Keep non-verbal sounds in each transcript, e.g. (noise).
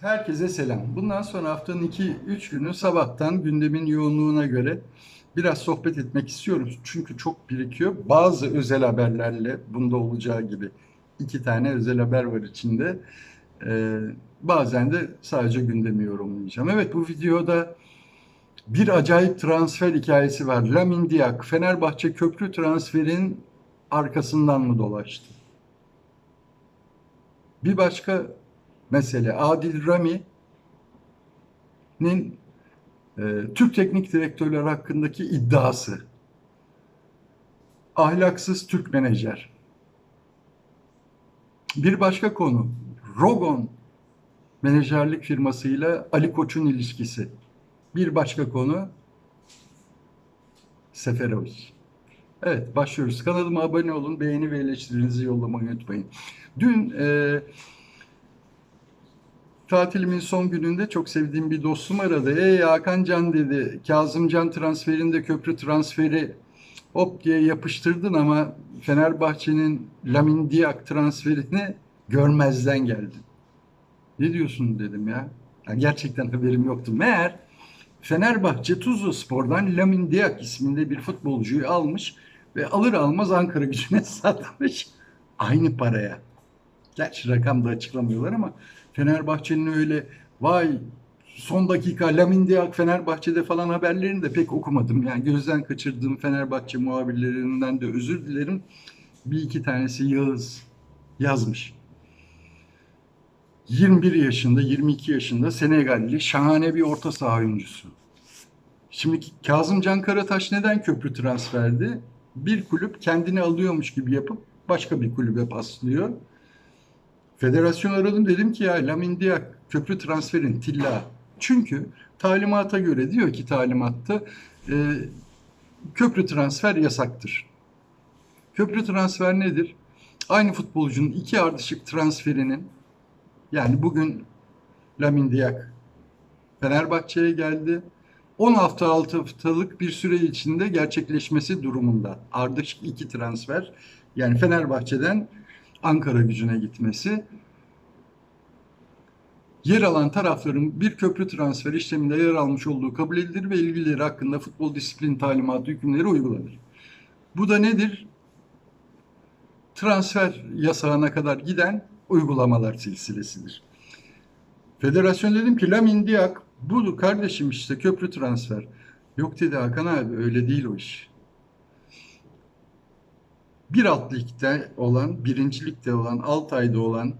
Herkese selam. Bundan sonra haftanın 2-3 günü sabahtan gündemin yoğunluğuna göre biraz sohbet etmek istiyorum. Çünkü çok birikiyor. Bazı özel haberlerle bunda olacağı gibi iki tane özel haber var içinde. Ee, bazen de sadece gündemi yorumlayacağım. Evet bu videoda bir acayip transfer hikayesi var. Lamin Diak, Fenerbahçe köprü transferin arkasından mı dolaştı? Bir başka mesele Adil Rami'nin e, Türk teknik direktörler hakkındaki iddiası. Ahlaksız Türk menajer. Bir başka konu Rogon menajerlik firmasıyla Ali Koç'un ilişkisi. Bir başka konu Seferovic. Evet başlıyoruz. Kanalıma abone olun, beğeni ve eleştirinizi yollamayı unutmayın. Dün e, tatilimin son gününde çok sevdiğim bir dostum aradı. Ey Hakan Can dedi, Kazımcan transferinde köprü transferi hop diye yapıştırdın ama Fenerbahçe'nin Lamin Diak transferini görmezden geldin. Ne diyorsun dedim ya. ya gerçekten haberim yoktu. Meğer Fenerbahçe Tuzla Spor'dan Lamin Diak isminde bir futbolcuyu almış ve alır almaz Ankara gücüne (laughs) satmış aynı paraya. Gerçi rakam da açıklamıyorlar ama Fenerbahçe'nin öyle vay son dakika Lamin Diak Fenerbahçe'de falan haberlerini de pek okumadım. Yani gözden kaçırdığım Fenerbahçe muhabirlerinden de özür dilerim. Bir iki tanesi Yağız yazmış. 21 yaşında, 22 yaşında Senegalli şahane bir orta saha oyuncusu. Şimdi Kazımcan Karataş neden köprü transferdi? Bir kulüp kendini alıyormuş gibi yapıp başka bir kulübe paslıyor. Federasyon aradım dedim ki ya Lamin Diak köprü transferin tilla. Çünkü talimata göre diyor ki talimatta e, köprü transfer yasaktır. Köprü transfer nedir? Aynı futbolcunun iki ardışık transferinin yani bugün Lamin Diak Fenerbahçe'ye geldi. 10 hafta 6 haftalık bir süre içinde gerçekleşmesi durumunda. Ardışık iki transfer yani Fenerbahçe'den Ankara gücüne gitmesi yer alan tarafların bir köprü transfer işleminde yer almış olduğu kabul edilir ve ilgileri hakkında futbol disiplin talimatı hükümleri uygulanır. Bu da nedir? Transfer yasağına kadar giden uygulamalar silsilesidir. Federasyon dedim ki Lamin Diak bu kardeşim işte köprü transfer. Yok dedi Hakan abi öyle değil o iş bir alt ligde olan, birinci ligde olan, Altay'da olan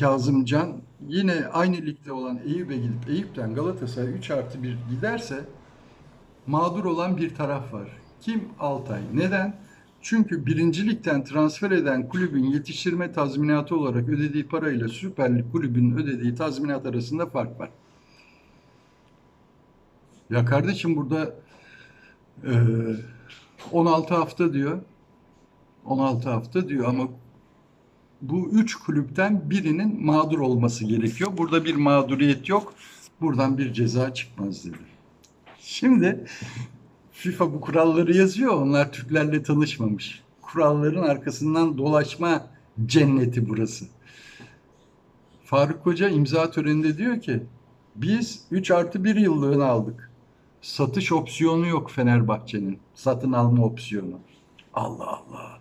Kazımcan yine aynı ligde olan Eyüp'e gidip Eyüp'ten Galatasaray 3 artı 1 giderse mağdur olan bir taraf var. Kim? Altay. Neden? Çünkü birinci ligden transfer eden kulübün yetiştirme tazminatı olarak ödediği parayla Süper Lig kulübünün ödediği tazminat arasında fark var. Ya kardeşim burada e, 16 hafta diyor. 16 hafta diyor ama bu üç kulüpten birinin mağdur olması gerekiyor. Burada bir mağduriyet yok. Buradan bir ceza çıkmaz dedi. Şimdi FIFA bu kuralları yazıyor. Onlar Türklerle tanışmamış. Kuralların arkasından dolaşma cenneti burası. Faruk Hoca imza töreninde diyor ki biz 3 artı 1 yıllığını aldık. Satış opsiyonu yok Fenerbahçe'nin. Satın alma opsiyonu. Allah Allah.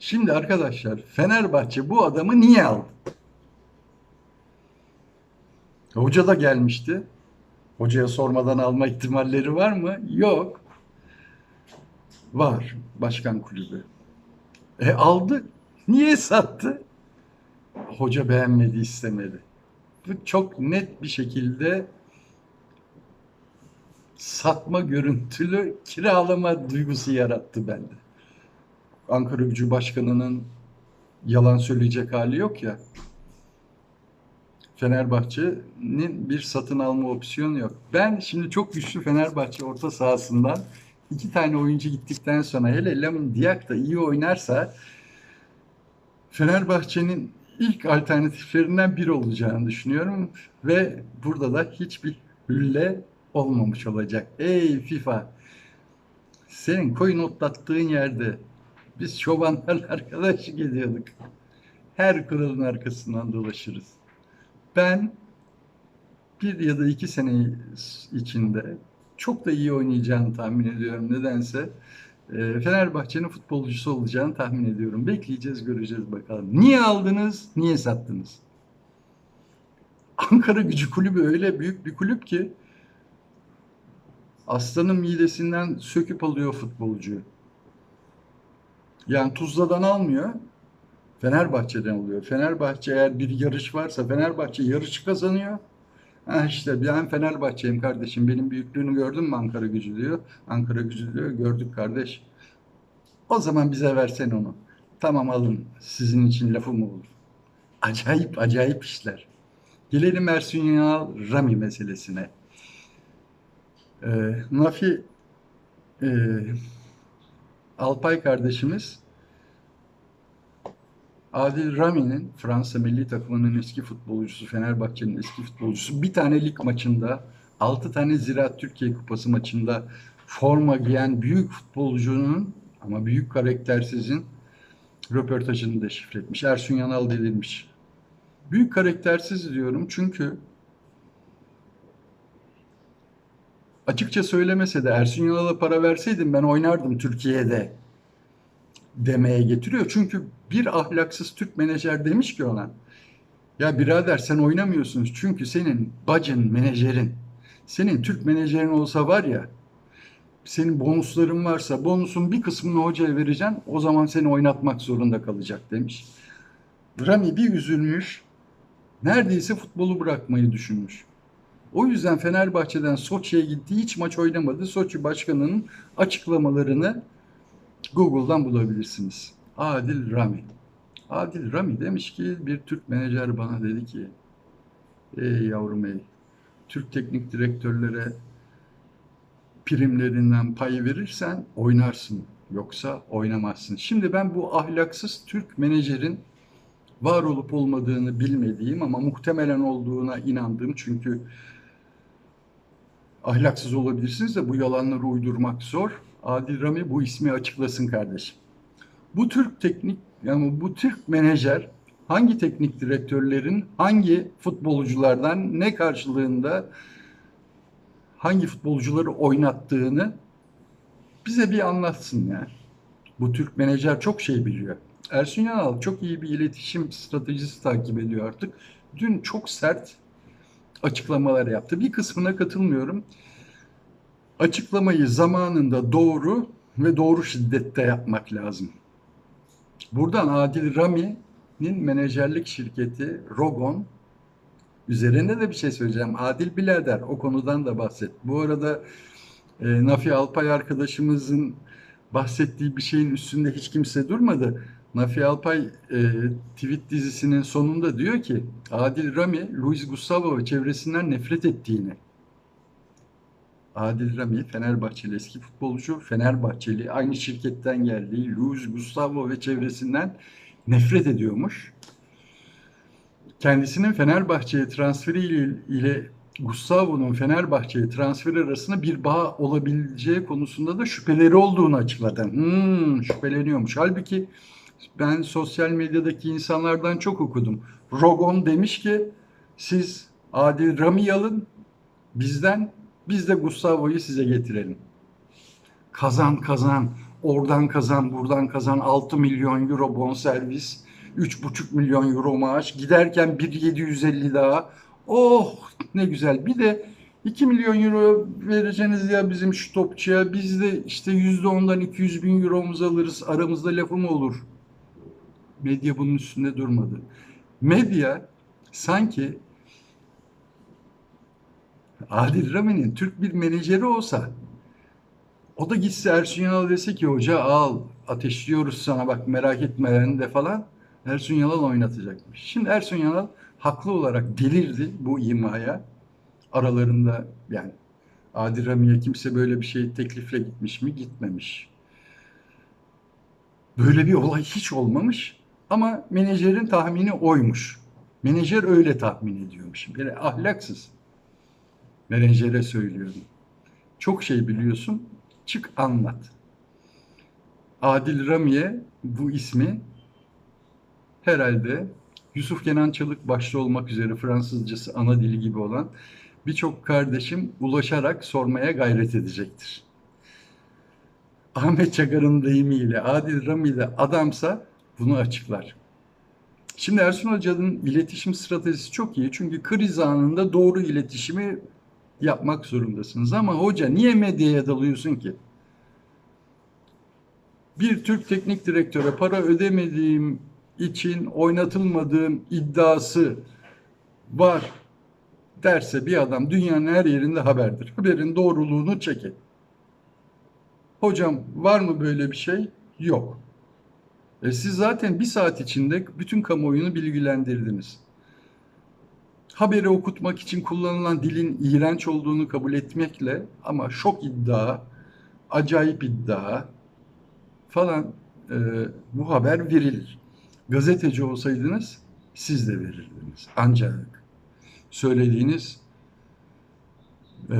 Şimdi arkadaşlar Fenerbahçe bu adamı niye aldı? Hoca da gelmişti. Hocaya sormadan alma ihtimalleri var mı? Yok. Var. Başkan kulübü. E aldı. Niye sattı? Hoca beğenmedi, istemedi. Bu çok net bir şekilde satma görüntülü kiralama duygusu yarattı bende. Ankara Gücü Başkanı'nın yalan söyleyecek hali yok ya. Fenerbahçe'nin bir satın alma opsiyonu yok. Ben şimdi çok güçlü Fenerbahçe orta sahasından iki tane oyuncu gittikten sonra hele Lamin Diak da iyi oynarsa Fenerbahçe'nin ilk alternatiflerinden biri olacağını düşünüyorum ve burada da hiçbir hülle olmamış olacak. Ey FIFA senin koyun otlattığın yerde biz çobanlarla (laughs) arkadaşlık ediyorduk. Her kuralın arkasından dolaşırız. Ben bir ya da iki sene içinde çok da iyi oynayacağını tahmin ediyorum. Nedense e, Fenerbahçe'nin futbolcusu olacağını tahmin ediyorum. Bekleyeceğiz, göreceğiz bakalım. Niye aldınız, niye sattınız? Ankara Gücü Kulübü öyle büyük bir kulüp ki aslanın midesinden söküp alıyor futbolcuyu. Yani Tuzla'dan almıyor. Fenerbahçe'den alıyor. Fenerbahçe eğer bir yarış varsa Fenerbahçe yarışı kazanıyor. Ha işte ben Fenerbahçe'yim kardeşim. Benim büyüklüğünü gördün mü Ankara gücü diyor. Ankara gücü diyor. Gördük kardeş. O zaman bize versen onu. Tamam alın. Sizin için lafım olur. Acayip acayip işler. Gelelim Ersun Yanal Rami meselesine. Ee, Nafi e, Alpay kardeşimiz Adil Rami'nin Fransa milli takımının eski futbolcusu, Fenerbahçe'nin eski futbolcusu bir tane lig maçında, 6 tane Ziraat Türkiye Kupası maçında forma giyen büyük futbolcunun ama büyük karaktersizin röportajını deşifre etmiş. Ersun Yanal delirmiş. Büyük karaktersiz diyorum çünkü açıkça söylemese de Ersun Yanal'a para verseydim ben oynardım Türkiye'de demeye getiriyor. Çünkü bir ahlaksız Türk menajer demiş ki ona ya birader sen oynamıyorsunuz çünkü senin bacın menajerin senin Türk menajerin olsa var ya senin bonusların varsa bonusun bir kısmını hocaya vereceksin o zaman seni oynatmak zorunda kalacak demiş. Rami bir üzülmüş neredeyse futbolu bırakmayı düşünmüş. O yüzden Fenerbahçe'den Soçi'ye gitti hiç maç oynamadı. Soçi başkanının açıklamalarını Google'dan bulabilirsiniz. Adil Rami. Adil Rami demiş ki bir Türk menajer bana dedi ki ey yavrum ey Türk teknik direktörlere primlerinden pay verirsen oynarsın. Yoksa oynamazsın. Şimdi ben bu ahlaksız Türk menajerin var olup olmadığını bilmediğim ama muhtemelen olduğuna inandığım çünkü ahlaksız olabilirsiniz de bu yalanları uydurmak zor. Adil Rami bu ismi açıklasın kardeşim. Bu Türk teknik yani bu Türk menajer hangi teknik direktörlerin hangi futbolculardan ne karşılığında hangi futbolcuları oynattığını bize bir anlatsın yani. Bu Türk menajer çok şey biliyor. Ersun Yanal çok iyi bir iletişim stratejisi takip ediyor artık. Dün çok sert açıklamalar yaptı. Bir kısmına katılmıyorum açıklamayı zamanında doğru ve doğru şiddette yapmak lazım. Buradan Adil Rami'nin menajerlik şirketi Rogon üzerinde de bir şey söyleyeceğim. Adil Bilader o konudan da bahset. Bu arada e, Nafi Alpay arkadaşımızın bahsettiği bir şeyin üstünde hiç kimse durmadı. Nafi Alpay e, tweet dizisinin sonunda diyor ki Adil Rami, Luis Gustavo ve çevresinden nefret ettiğini Adil Rami, Fenerbahçeli eski futbolcu, Fenerbahçeli, aynı şirketten geldiği Luis Gustavo ve çevresinden nefret ediyormuş. Kendisinin Fenerbahçe'ye transferi ile, ile Gustavo'nun Fenerbahçe'ye transferi arasında bir bağ olabileceği konusunda da şüpheleri olduğunu açıkladı. Hmm, şüpheleniyormuş. Halbuki ben sosyal medyadaki insanlardan çok okudum. Rogon demiş ki siz Adil Rami alın bizden biz de Gustavo'yu size getirelim. Kazan kazan, oradan kazan, buradan kazan 6 milyon euro bonservis, 3,5 milyon euro maaş. Giderken 1,750 daha. Oh ne güzel. Bir de 2 milyon euro vereceğiniz ya bizim şu topçuya. Biz de işte %10'dan 200 bin euromuzu alırız. Aramızda lafı mı olur? Medya bunun üstünde durmadı. Medya sanki Adil Rami'nin Türk bir menajeri olsa o da gitse Ersun Yanal dese ki hoca al ateşliyoruz sana bak merak etme de falan Ersun Yanal oynatacakmış. Şimdi Ersun Yanal haklı olarak delirdi bu imaya. Aralarında yani Adil Rami'ye kimse böyle bir şey teklifle gitmiş mi? Gitmemiş. Böyle bir olay hiç olmamış ama menajerin tahmini oymuş. Menajer öyle tahmin ediyormuş. Yani ahlaksız menajere söylüyorum. Çok şey biliyorsun, çık anlat. Adil Rami'ye bu ismi herhalde Yusuf Kenan Çalık başta olmak üzere Fransızcası ana dili gibi olan birçok kardeşim ulaşarak sormaya gayret edecektir. Ahmet Çakar'ın deyimiyle, Adil Rami ile adamsa bunu açıklar. Şimdi Ersun Hoca'nın iletişim stratejisi çok iyi. Çünkü kriz anında doğru iletişimi yapmak zorundasınız. Ama hoca niye medyaya dalıyorsun ki? Bir Türk teknik direktöre para ödemediğim için oynatılmadığım iddiası var derse bir adam dünyanın her yerinde haberdir. Haberin doğruluğunu çekin. Hocam var mı böyle bir şey? Yok. E siz zaten bir saat içinde bütün kamuoyunu bilgilendirdiniz. Haberi okutmak için kullanılan dilin iğrenç olduğunu kabul etmekle ama şok iddia, acayip iddia falan e, bu haber verilir. Gazeteci olsaydınız siz de verirdiniz. Ancak söylediğiniz e,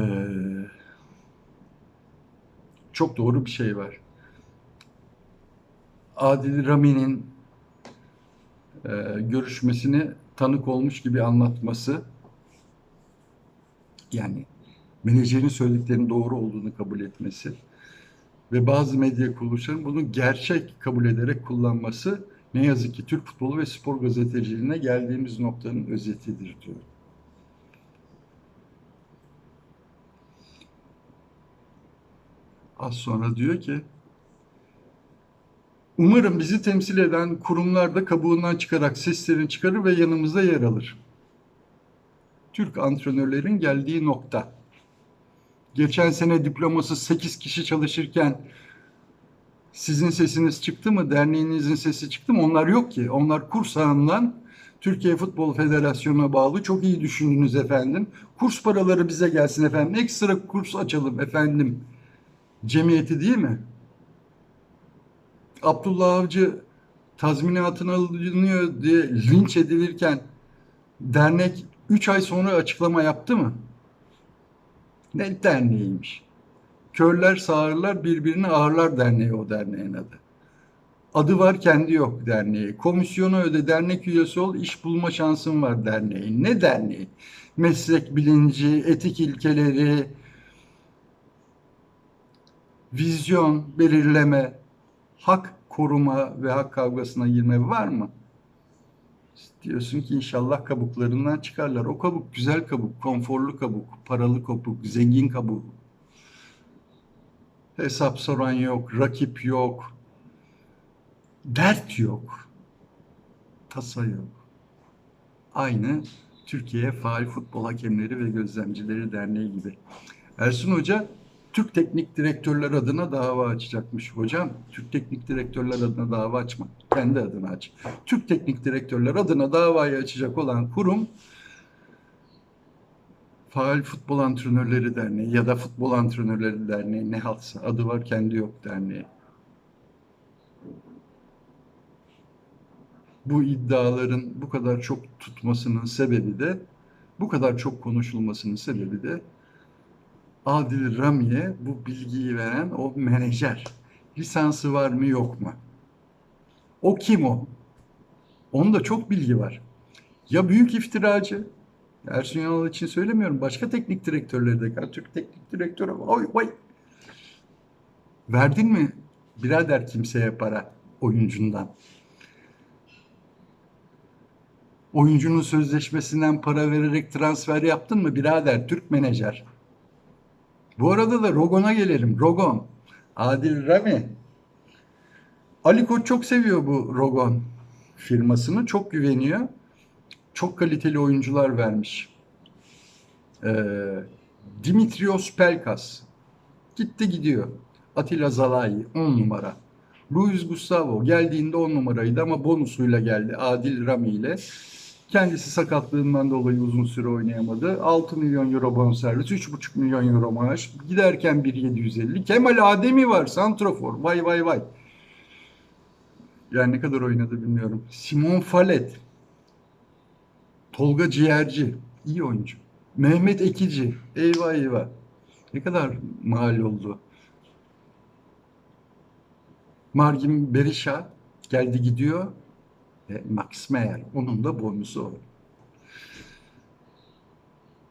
çok doğru bir şey var. Adil Rami'nin e, görüşmesini tanık olmuş gibi anlatması yani menajerin söylediklerinin doğru olduğunu kabul etmesi ve bazı medya kuruluşlarının bunu gerçek kabul ederek kullanması ne yazık ki Türk futbolu ve spor gazeteciliğine geldiğimiz noktanın özetidir diyor. Az sonra diyor ki Umarım bizi temsil eden kurumlar da kabuğundan çıkarak seslerini çıkarır ve yanımızda yer alır. Türk antrenörlerin geldiği nokta. Geçen sene diploması 8 kişi çalışırken sizin sesiniz çıktı mı? Derneğinizin sesi çıktı mı? Onlar yok ki. Onlar kursağından Türkiye Futbol Federasyonu'na bağlı. Çok iyi düşündünüz efendim. Kurs paraları bize gelsin efendim. Ekstra kurs açalım efendim. Cemiyeti değil mi? Abdullah Avcı tazminatını alınıyor diye linç edilirken dernek 3 ay sonra açıklama yaptı mı? Ne derneğiymiş? Körler sağırlar birbirini ağırlar derneği o derneğin adı. Adı var kendi yok derneği. Komisyonu öde dernek üyesi ol iş bulma şansın var derneğin. Ne derneği? Meslek bilinci, etik ilkeleri, vizyon belirleme, hak koruma ve hak kavgasına girme var mı? Diyorsun ki inşallah kabuklarından çıkarlar. O kabuk güzel kabuk, konforlu kabuk, paralı kabuk, zengin kabuk. Hesap soran yok, rakip yok, dert yok, tasa yok. Aynı Türkiye Faal Futbol Hakemleri ve Gözlemcileri Derneği gibi. Ersun Hoca Türk teknik direktörler adına dava açacakmış hocam. Türk teknik direktörler adına dava açma. Kendi adına aç. Türk teknik direktörler adına davayı açacak olan kurum Faal Futbol Antrenörleri Derneği ya da Futbol Antrenörleri Derneği ne haltsa adı var kendi yok derneği. Bu iddiaların bu kadar çok tutmasının sebebi de bu kadar çok konuşulmasının sebebi de Adil Rami'ye bu bilgiyi veren o menajer. Lisansı var mı yok mu? O kim o? Onda çok bilgi var. Ya büyük iftiracı, Ersun Yanal için söylemiyorum. Başka teknik direktörleri de. Türk teknik direktörü oy oy. Verdin mi birader kimseye para oyuncundan? Oyuncunun sözleşmesinden para vererek transfer yaptın mı birader Türk menajer? Bu arada da Rogon'a gelelim. Rogon. Adil Rami. Ali Koç çok seviyor bu Rogon firmasını. Çok güveniyor. Çok kaliteli oyuncular vermiş. Ee, Dimitrios Pelkas. Gitti gidiyor. Atilla Zalai 10 numara. Luis Gustavo geldiğinde 10 numaraydı ama bonusuyla geldi. Adil Rami ile. Kendisi sakatlığından dolayı uzun süre oynayamadı. 6 milyon euro bonservis, 3,5 milyon euro maaş. Giderken 1.750. Kemal Ademi var, santrofor. Vay vay vay. Yani ne kadar oynadı bilmiyorum. Simon Falet. Tolga Ciğerci. iyi oyuncu. Mehmet Ekici. Eyvah eyvah. Ne kadar mal oldu. Margin Berisha geldi gidiyor. Max Meyer. Onun da bonusu o.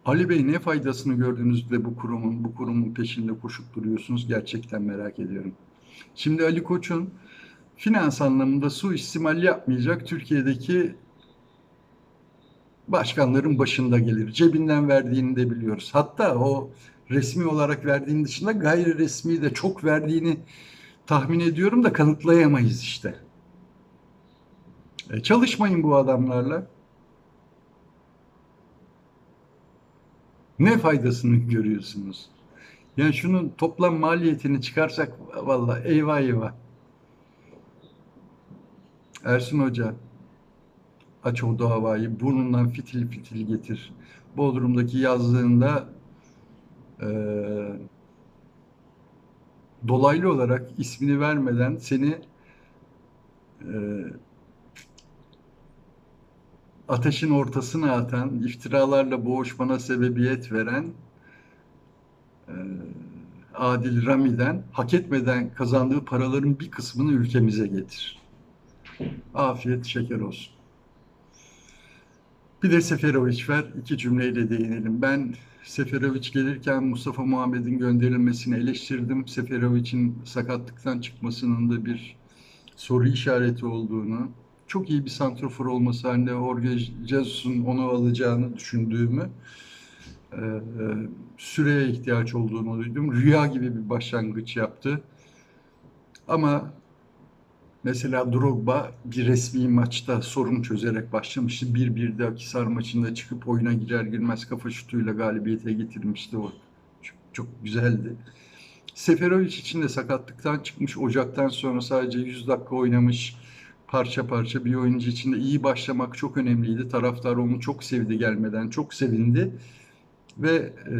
Ali Bey ne faydasını gördünüz de bu kurumun bu kurumun peşinde koşup duruyorsunuz gerçekten merak ediyorum. Şimdi Ali Koç'un finans anlamında suistimal yapmayacak Türkiye'deki başkanların başında gelir. Cebinden verdiğini de biliyoruz. Hatta o resmi olarak verdiğinin dışında gayri resmi de çok verdiğini tahmin ediyorum da kanıtlayamayız işte. E, çalışmayın bu adamlarla. Ne faydasını görüyorsunuz? Yani şunun toplam maliyetini çıkarsak vallahi eyvah eyvah. Ersun Hoca aç o davayı burnundan fitil fitil getir. Bodrum'daki yazlığında eee, dolaylı olarak ismini vermeden seni eee, ateşin ortasına atan, iftiralarla boğuşmana sebebiyet veren eee, Adil Rami'den hak etmeden kazandığı paraların bir kısmını ülkemize getir. Afiyet şeker olsun. Bir de Seferovic var. İki cümleyle değinelim. Ben Seferovic gelirken Mustafa Muhammed'in gönderilmesini eleştirdim. Seferovic'in sakatlıktan çıkmasının da bir soru işareti olduğunu, çok iyi bir santrofor olması halinde Jorge Jesus'un onu alacağını düşündüğümü, e, e, süreye ihtiyaç olduğunu duydum. Rüya gibi bir başlangıç yaptı. Ama Mesela Drogba bir resmi maçta sorun çözerek başlamıştı. 1-1'de Akhisar maçında çıkıp oyuna girer girmez kafa şutuyla galibiyete getirmişti o. Çok, çok güzeldi. Seferovic için de sakatlıktan çıkmış. Ocaktan sonra sadece 100 dakika oynamış. Parça parça bir oyuncu için de iyi başlamak çok önemliydi. Taraftar onu çok sevdi gelmeden. Çok sevindi. Ve e,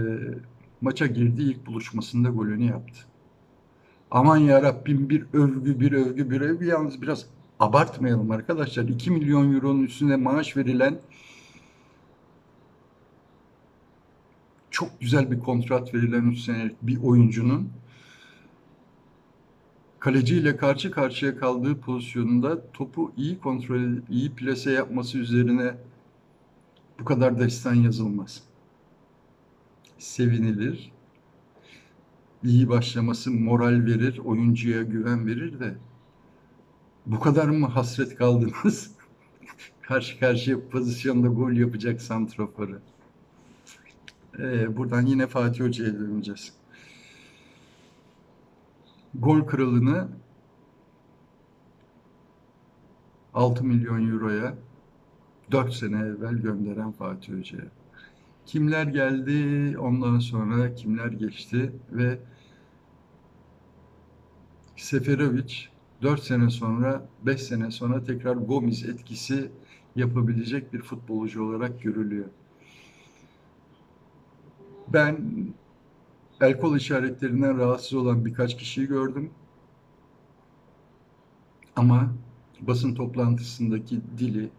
maça girdi. ilk buluşmasında golünü yaptı. Aman ya Rabbim bir övgü, bir övgü, bir övgü. Yalnız biraz abartmayalım arkadaşlar. 2 milyon euronun üstüne maaş verilen çok güzel bir kontrat verilen 3 senelik bir oyuncunun kaleciyle karşı karşıya kaldığı pozisyonunda topu iyi kontrol edip iyi plase yapması üzerine bu kadar destan yazılmaz. Sevinilir, iyi başlaması moral verir, oyuncuya güven verir de bu kadar mı hasret kaldınız? (laughs) Karşı karşıya pozisyonda gol yapacak santraforu. Ee, buradan yine Fatih Hoca'ya döneceğiz. Gol kralını 6 milyon euroya 4 sene evvel gönderen Fatih Hoca'ya. Kimler geldi, ondan sonra kimler geçti ve Seferovic 4 sene sonra, 5 sene sonra tekrar Gomis etkisi yapabilecek bir futbolcu olarak görülüyor. Ben el kol işaretlerinden rahatsız olan birkaç kişiyi gördüm. Ama basın toplantısındaki dili,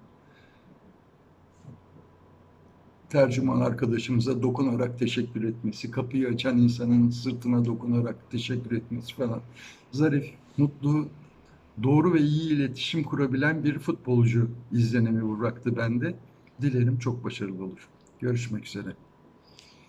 tercüman arkadaşımıza dokunarak teşekkür etmesi, kapıyı açan insanın sırtına dokunarak teşekkür etmesi falan. Zarif, mutlu, doğru ve iyi iletişim kurabilen bir futbolcu izlenimi bıraktı bende. Dilerim çok başarılı olur. Görüşmek üzere.